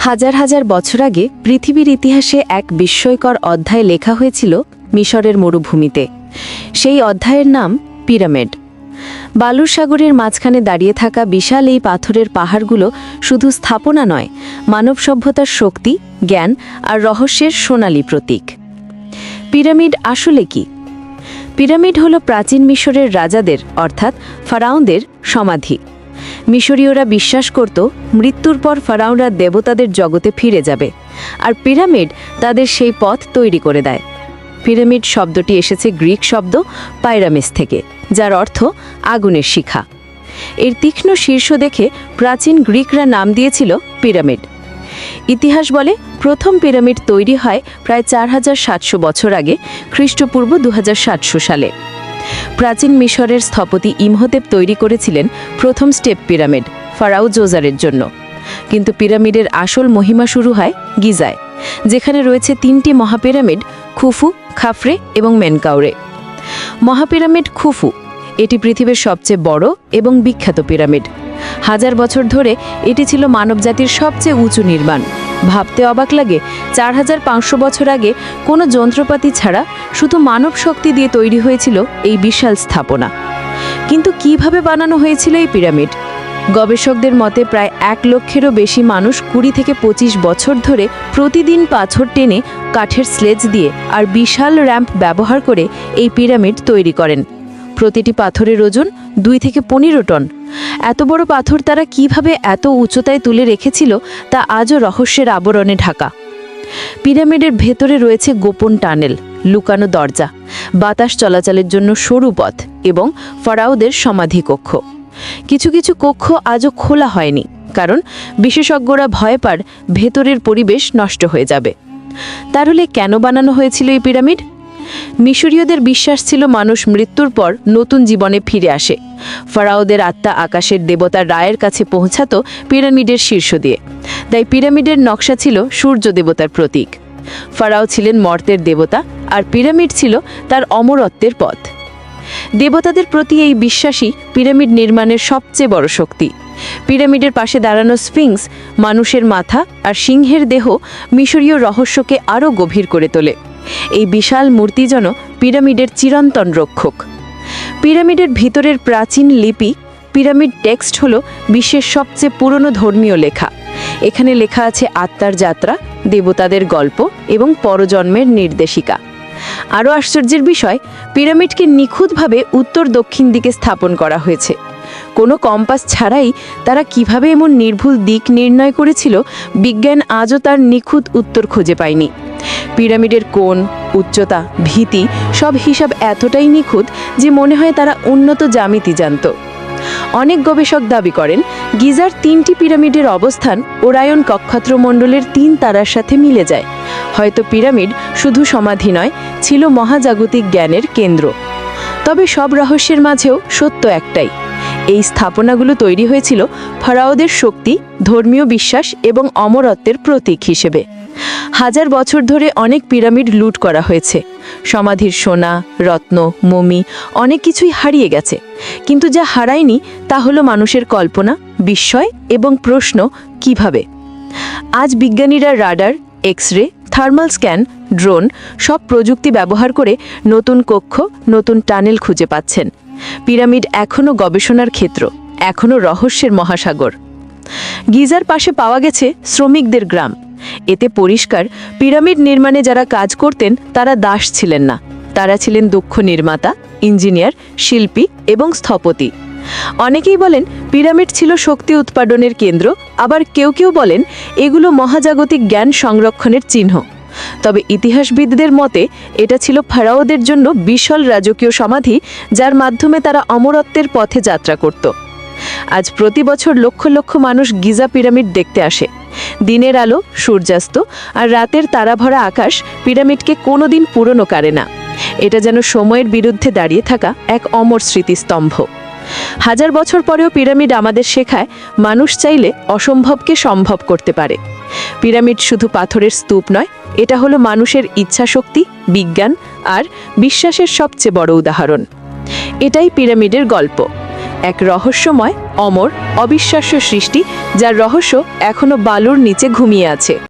হাজার হাজার বছর আগে পৃথিবীর ইতিহাসে এক বিস্ময়কর অধ্যায় লেখা হয়েছিল মিশরের মরুভূমিতে। সেই অধ্যায়ের নাম পিরামিড। বালুর সাগরের মাঝখানে দাঁড়িয়ে থাকা বিশাল এই পাথরের পাহাড়গুলো শুধু স্থাপনা নয়, মানব সভ্যতার শক্তি, জ্ঞান আর রহস্যের সোনালী প্রতীক। পিরামিড আসলে কি? পিরামিড হল প্রাচীন মিশরের রাজাদের, অর্থাৎ ফারাউনদের সমাধি। মিশরীয়রা বিশ্বাস করত মৃত্যুর পর ফারাউনরা দেবতাদের জগতে ফিরে যাবে, আর পিরামিড তাদের সেই পথ তৈরি করে দেয়। পিরামিড শব্দটি এসেছে গ্রিক শব্দ পাইরামিস থেকে, যার অর্থ আগুনের শিখা। এর তীক্ষ্ণ শীর্ষ দেখে প্রাচীন গ্রিকরা নাম দিয়েছিল পিরামিড। ইতিহাস বলে প্রথম পিরামিড তৈরি হয় প্রায় চার হাজার সাতশো বছর আগে, খ্রিস্টপূর্ব দু হাজার সাতশো সালে। প্রাচীন মিশরের স্থপতি ইমহোতেপ তৈরি করেছিলেন প্রথম স্টেপ পিরামিড, ফারাও জোজারের জন্য। কিন্তু পিরামিডের আসল মহিমা শুরু হয় গিজায়, যেখানে রয়েছে তিনটি মহাপিরামিড, খুফু, খাফরে এবং মেনকাউরে মহাপিরামিড খুফু, এটি পৃথিবীর সবচেয়ে বড় এবং বিখ্যাত পিরামিড। হাজার বছর ধরে এটি ছিল মানবজাতির সবচেয়ে উঁচু নির্মাণ। ভাবতে অবাক লাগে, চার হাজার পাঁচশো বছর আগে কোনো যন্ত্রপাতি ছাড়া শুধু মানব শক্তি দিয়ে তৈরি হয়েছিল এই বিশাল স্থাপনা। কিন্তু কীভাবে বানানো হয়েছিল এই পিরামিড? গবেষকদের মতে প্রায় এক লক্ষেরও বেশি মানুষ কুড়ি থেকে পঁচিশ বছর ধরে প্রতিদিন পাথর টেনে কাঠের স্লেজ দিয়ে আর বিশাল র্যাম্প ব্যবহার করে এই পিরামিড তৈরি করেন। প্রতিটি পাথরের ওজন দুই থেকে পনেরো টন। এত বড় পাথর তারা কীভাবে এত উচ্চতায় তুলে রেখেছিল তা আজও রহস্যের আবরণে ঢাকা। পিরামিডের ভেতরে রয়েছে গোপন টানেল, লুকানো দরজা, বাতাস চলাচলের জন্য সরু পথ এবং ফরাওদের সমাধি কক্ষ। কিছু কিছু কক্ষ আজও খোলা হয়নি, কারণ বিশেষজ্ঞরা ভয় পার ভেতরের পরিবেশ নষ্ট হয়ে যাবে। তাহলে কেন বানানো হয়েছিল এই পিরামিড? মিশরীয়দের বিশ্বাস ছিল মানুষ মৃত্যুর পর নতুন জীবনে ফিরে আসে। ফারাওদের আত্মা আকাশের দেবতা রায়ের কাছে পৌঁছাতো পিরামিডের শীর্ষ দিয়ে। তাই পিরামিডের নকশা ছিল সূর্য দেবতার প্রতীক। ফারাও ছিলেন মর্তের দেবতা আর পিরামিড ছিল তার অমরত্বের পথ। দেবতাদের প্রতি এই বিশ্বাসই পিরামিড নির্মাণের সবচেয়ে বড় শক্তি। পিরামিডের পাশে দাঁড়ানো স্ফিংস মানুষের মাথা আর সিংহের দেহ মিশরীয় রহস্যকে আরও গভীর করে তোলে। এই বিশাল মূর্তি যেন পিরামিডের চিরন্তন রক্ষক। পিরামিডের ভিতরের প্রাচীন লিপি, পিরামিড টেক্সট হল বিশ্বের সবচেয়ে পুরনো ধর্মীয় লেখা। এখানে লেখা আছে আত্মার যাত্রা, দেবতাদের গল্প এবং পরজন্মের নির্দেশিকা। আরও আশ্চর্যের বিষয়, পিরামিডকে নিখুঁতভাবে উত্তর দক্ষিণ দিকে স্থাপন করা হয়েছে। কোনো কম্পাস ছাড়াই তারা কীভাবে এমন নির্ভুল দিক নির্ণয় করেছিল, বিজ্ঞান আজও তার নিখুঁত উত্তর খুঁজে পায়নি। পিরামিডের কোণ, উচ্চতা, ভীতি সব হিসাব এতটাই নিখুঁত যে মনে হয় তারা উন্নত জ্যামিতি জানত। অনেক গবেষক দাবি করেন, গিজার তিনটি পিরামিডের অবস্থান ওরায়ন কক্ষত্রমণ্ডলের তিন তারার সাথে মিলে যায়। হয়তো পিরামিড শুধু সমাধি নয়, ছিল মহাজাগতিক জ্ঞানের কেন্দ্র। তবে সব রহস্যের মাঝেও সত্য একটাই। এই স্থাপনাগুলো তৈরি হয়েছিল ফরাওদের শক্তি, ধর্মীয় বিশ্বাস এবং অমরত্বের প্রতীক হিসেবে। হাজার বছর ধরে অনেক পিরামিড লুট করা হয়েছে। সমাধির সোনা, রত্ন, মমি, অনেক কিছুই হারিয়ে গেছে। কিন্তু যা হারায়নি তা হলো মানুষের কল্পনা, বিস্ময় এবং প্রশ্ন, কীভাবে? আজ বিজ্ঞানীরা radar X ray thermal scan, drone সব প্রযুক্তি ব্যবহার করে নতুন কক্ষ, নতুন টানেল খুঁজে পাচ্ছেন। পিরামিড এখনও গবেষণার ক্ষেত্র, এখনও রহস্যের মহাসাগর। গিজার পাশে পাওয়া গেছে শ্রমিকদের গ্রাম। এতে পরিষ্কার, পিরামিড নির্মাণে যারা কাজ করতেন, তারা দাস ছিলেন না। তারা ছিলেন দক্ষ নির্মাতা, ইঞ্জিনিয়ার, শিল্পী এবং স্থপতি। অনেকেই বলেন, পিরামিড ছিল শক্তি উৎপাদনের কেন্দ্র, আবার কেউ কেউ বলেন, এগুলো মহাজাগতিক জ্ঞান সংরক্ষণের চিহ্ন। তবে ইতিহাসবিদদের মতে, এটা ছিল ফারাওদের জন্য বিশাল রাজকীয় সমাধি, যার মাধ্যমে তারা অমরত্বের পথে যাত্রা করত। আজ প্রতি বছর লক্ষ লক্ষ মানুষ গিজা পিরামিড দেখতে আসে। দিনের আলো, সূর্যাস্ত আর রাতের তারাভরা আকাশ পিরামিডকে কোনোদিন পুরনো কারে না। এটা যেন সময়ের বিরুদ্ধে দাঁড়িয়ে থাকা এক অমর স্মৃতিস্তম্ভ। হাজার বছর পরেও পিরামিড আমাদের শেখায় মানুষ চাইলে অসম্ভবকে সম্ভব করতে পারে। পিরামিড শুধু পাথরের স্তূপ নয়, এটা হলো মানুষের ইচ্ছাশক্তি, বিজ্ঞান আর বিশ্বাসের সবচেয়ে বড় উদাহরণ। এটাই পিরামিডের গল্প। এক রহস্যময় অমর অবিশ্বাস্য সৃষ্টি যার রহস্য এখনও বালুর নিচে ঘুমিয়ে আছে।